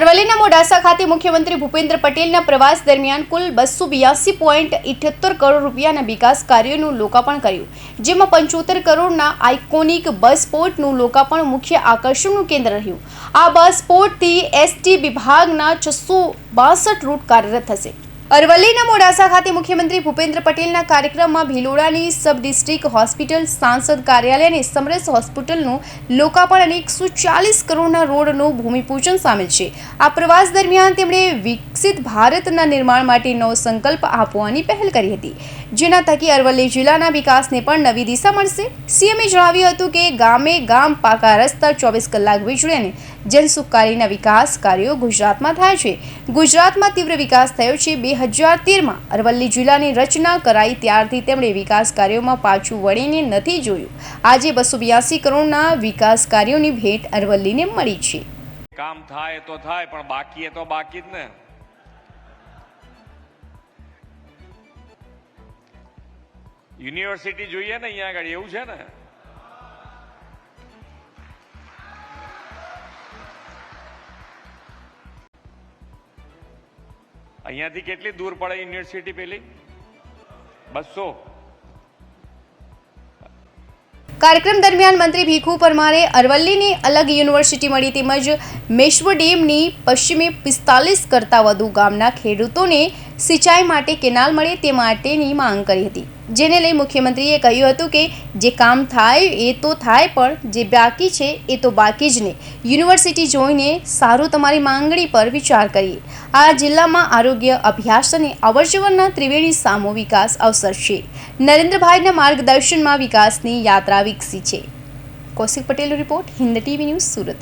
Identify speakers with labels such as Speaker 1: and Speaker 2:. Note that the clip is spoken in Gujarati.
Speaker 1: અરવલ્લીના મોડાસા ખાતે મુખ્યમંત્રી ભૂપેન્દ્ર પટેલના પ્રવાસ દરમિયાન કુલ બસો બ્યાસી પોઈન્ટ ઇઠ્યોતેર કરોડ રૂપિયાના વિકાસ કાર્યોનું લોકાર્પણ કર્યું, જેમાં પંચોતેર કરોડના આઇકોનિક બસ પોર્ટનું લોકાર્પણ મુખ્ય આકર્ષણનું કેન્દ્ર રહ્યું. આ બસ પોર્ટથી એસટી વિભાગના છસો બાસઠ રૂટ કાર્યરત થશે. અરવલ્લીના મોડાસા ખાતે મુખ્યમંત્રી ભૂપેન્દ્ર પટેલના કાર્યક્રમમાં ભિલોડાની સબ ડિસ્ટ્રિક્ટ હોસ્પિટલ સાંસદ કાર્યાલય અને સમરસ હોસ્પિટલનું લોકાર્પણ અને એકસો ચાલીસ કરોડના રોડનું ભૂમિપૂજન સામેલ છે. આ પ્રવાસ દરમિયાન તેમણે વિકસિત ભારતના નિર્માણ માટે નવો સંકલ્પ આપવાની પહેલ કરી હતી. જેના થકી અરવલ્લી જિલ્લાના વિકાસને પણ નવી દિશા મળશે. સીએમએ જણાવ્યું હતું કે ગામે ગામ પાકા રસ્તા ચોવીસ કલાક વીજળી અને જનસુખકારીના વિકાસ કાર્યો ગુજરાતમાં થાય છે. ગુજરાતમાં તીવ્ર વિકાસ થયો છે. બે હજાર તેરમાં અરવલ્લી જિલ્લાની રચના કરાઈ. ત્યારથી તેમણે વિકાસ કાર્યોમાં પાછું વળીને નથી જોયું. આજે બસો બ્યાસી કરોડના વિકાસ કાર્યોની ભેટ અરવલ્લીને મળી છે.
Speaker 2: કામ થાય તો થાય, પણ બાકી તો બાકી જ ને. યુનિવર્સિટી જોઈએ ને અહીંયા આગળ, એવું છે ને? અહીંયાથી કેટલી દૂર પડે યુનિવર્સિટી પેલી? બસો.
Speaker 1: કાર્યક્રમ દરમિયાન મંત્રી ભીખુ પરમારે અરવલ્લીની અલગ યુનિવર્સિટી મળી તેમજ મેશ્વ ડેમની પશ્ચિમે પિસ્તાલીસ કરતાં વધુ ગામના ખેડૂતોને સિંચાઈ માટે કેનાલ મળે તે માટેની માંગ કરી હતી. જેને લઈ મુખ્યમંત્રીએ કહ્યું હતું કે, જે કામ થાય એ તો થાય, પણ જે બાકી છે એ તો બાકી જ ને યુનિવર્સિટી જોઈને સારું તમારી માંગણી પર વિચાર કરીએ. આ જિલ્લામાં આરોગ્ય અભ્યાસ અને અવરજવરના ત્રિવેણી સામો વિકાસ અવસર છે. નરેન્દ્રભાઈના માર્ગદર્શનમાં વિકાસની યાત્રા વિકસી છે. કૌશિક પટેલનો report, Hind TV news Surat.